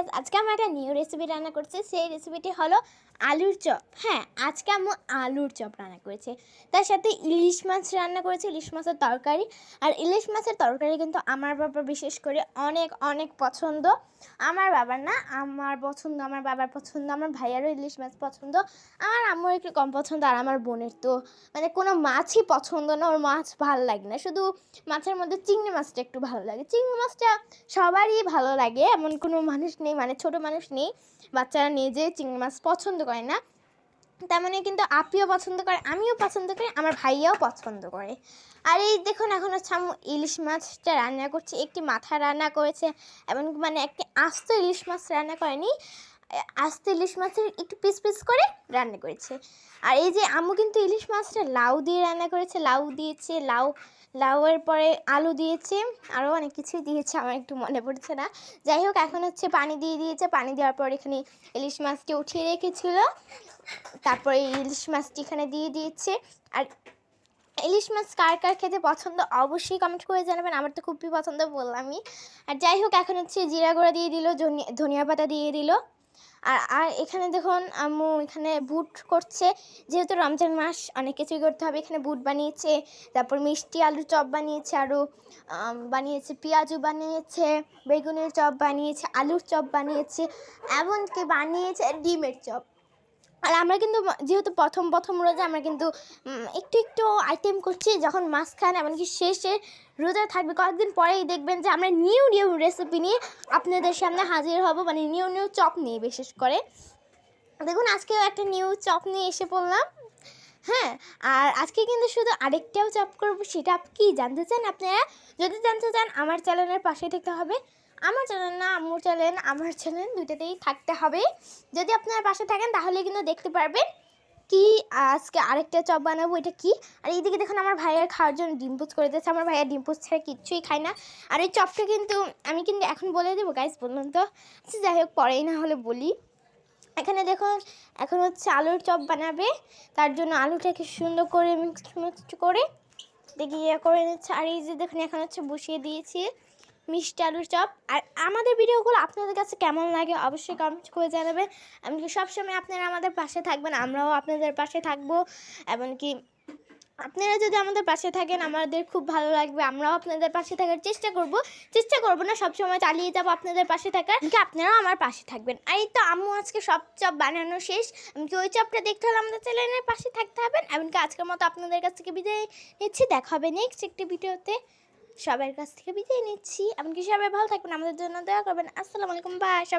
গেছে আজকে আমরা একটা নিউ রেসিপি রান্না করছি। সেই রেসিপিটি হলো আলুর চপ। হ্যাঁ আজকে আমি আলুর চপ রান্না করেছি। তার সাথে ইলিশ মাছ রান্না করেছি, ইলিশ মাছের তরকারি। আর ইলিশ মাছের তরকারি কিন্তু আমার বাবা বিশেষ করে অনেক অনেক পছন্দ। আমার বাবার না, আমার পছন্দ, আমার বাবার পছন্দ, আমার ভাইয়ারও ইলিশ মাছ পছন্দ। আমার আম্মুর একটু কম পছন্দ, আর আমার বোনের তো। মানে কোনো মাছই পছন্দ না, ওর মাছ ভালো লাগে না। শুধু মাছের মধ্যে চিংড়ি মাছটা একটু ভালো লাগে। চিংড়ি মাছটা সবারই ভালো লাগে, এমন কোনো মানুষ নেই মানে ছোট মানুষ নেই, বাচ্চারা নিজে চিংড়ি মাছ পছন্দ করে না। তেমনি কিন্তু আপিও পছন্দ করে, আমিও পছন্দ করি, আমার ভাইয়াও পছন্দ করে। আর এই দেখুন, এখন হচ্ছে আমি ইলিশ মাছটা রান্না করছি, একটি মাথা রান্না করেছে, এবং মানে একটি আস্ত ইলিশ মাছ রান্না করেনি, আস্ত ইলিশ মাছের একটু পিস পিস করে রান্না করেছে। আর এই যে আম্মু কিন্তু ইলিশ মাছটা লাউ দিয়ে রান্না করেছে, লাউ দিয়েছে, লাউ লাউয়ের পরে আলু দিয়েছে আরও অনেক কিছুই দিয়েছে, আমার একটু মনে পড়ছে না। যাই হোক, এখন হচ্ছে পানি দিয়ে দিয়েছে, পানি দেওয়ার পর এখানে ইলিশ মাছটি উঠিয়ে রেখেছিল। তারপরে ইলিশ মাছটি এখানে দিয়ে দিয়েছে। আর ইলিশ মাছ কার কার খেতে পছন্দ অবশ্যই কমেন্ট করে জানাবেন, আমার তো খুবই পছন্দ বললামই। আর যাই হোক, এখন হচ্ছে জিরা গুঁড়া দিয়ে দিল ধনিয়া- পাতা দিয়ে দিল। আর আর এখানে দেখুন আম্মু এখানে বুট করছে। যেহেতু রমজান মাস, অনেক কিছুই করতে হবে। এখানে বুট বানিয়েছে, তারপর মিষ্টি আলুর চপ বানিয়েছে আরও বানিয়েছে পেঁয়াজু বানিয়েছে, বেগুনের চপ বানিয়েছে, আলুর চপ বানিয়েছে, এমনকি বানিয়েছে ডিমের চপ। আর আমরা কিন্তু যেহেতু প্রথম প্রথম রোজা, আমরা কিন্তু একটু একটু আইটেম করছি, যখন মাঝখানে, এমনকি শেষে রোজা থাকবে, কয়েকদিন পরেই দেখবেন যে আমরা নিউ নিউ রেসিপি নিয়ে আপনাদের সামনে হাজির হব মানে নিউ নিউ চপ নিয়ে বিশেষ করে। দেখুন, আজকেও একটা নিউ চপ নিয়ে এসে পড়লাম। হ্যাঁ আর আজকে কিন্তু শুধু আরেকটাও চপ করব, সেটা কি জানতে চান আপনারা? যদি জানতে চান, আমার চ্যানেলের পাশে থাকতে হবে। আমার চ্যানেল চ্যানেল, আমার চ্যানেল দুইটাতেই থাকতে হবে। যদি আপনারা পাশে থাকেন, তাহলে কিন্তু দেখতে পারবেন কি আজকে আরেকটা চপ বানাবো, এটা কি? আর এইদিকে দেখুন, আমার ভাইয়ের খাওয়ার জন্য ডিম পোচ করে দিয়েছে। আমার ভাইয়া ডিম পোচ ছাড়া কিচ্ছুই খায় না। আর এই চপটা কিন্তু আমি কিন্তু এখন বলে দেবো গাইজ বললাম তো। আচ্ছা যাই হোক, পরেই না হলে বলি। এখানে দেখুন, এখন হচ্ছে আলুর চপ বানাবে। তার জন্য আলুটাকে সুন্দর করে মিক্সড করে দেখি ইয়ে করে নিচ্ছে। আর এই যে দেখুন, এখন হচ্ছে বসিয়ে দিয়েছি। মিষ্টি আলুর চপ। আর আমাদের ভিডিওগুলো আপনাদের কাছে কেমন লাগে অবশ্যই কমেন্ট করে জানাবেন। এমনকি সবসময় আপনারা আমাদের পাশে থাকবেন, আমরাও আপনাদের পাশে থাকব। এমনকি আপনারা যদি আমাদের পাশে থাকেন, আমাদের খুব ভালো লাগবে। আমরাও আপনাদের পাশে থাকার চেষ্টা করব। চেষ্টা করব না, সবসময় চালিয়ে যাব আপনাদের পাশে থাকার। আপনারাও আমার পাশে থাকবেন। আর এই তো আম্মু আজকে সব চপ বানানো শেষ। এমনকি ওই চপটা দেখতে হলে আমাদের চ্যানেলের পাশে থাকতে হবে। এমনকি আজকের মতো আপনাদের কাছ থেকে বিদায় নিচ্ছি। দেখা হবে নেক্সট একটি ভিডিওতে। সবার কাছ থেকে বিদায় নিচ্ছি। এমনকি সবাই ভালো থাকবেন, আমাদের জন্য দেওয়া করবেন। আসসালামু আলাইকুম বা সবাই।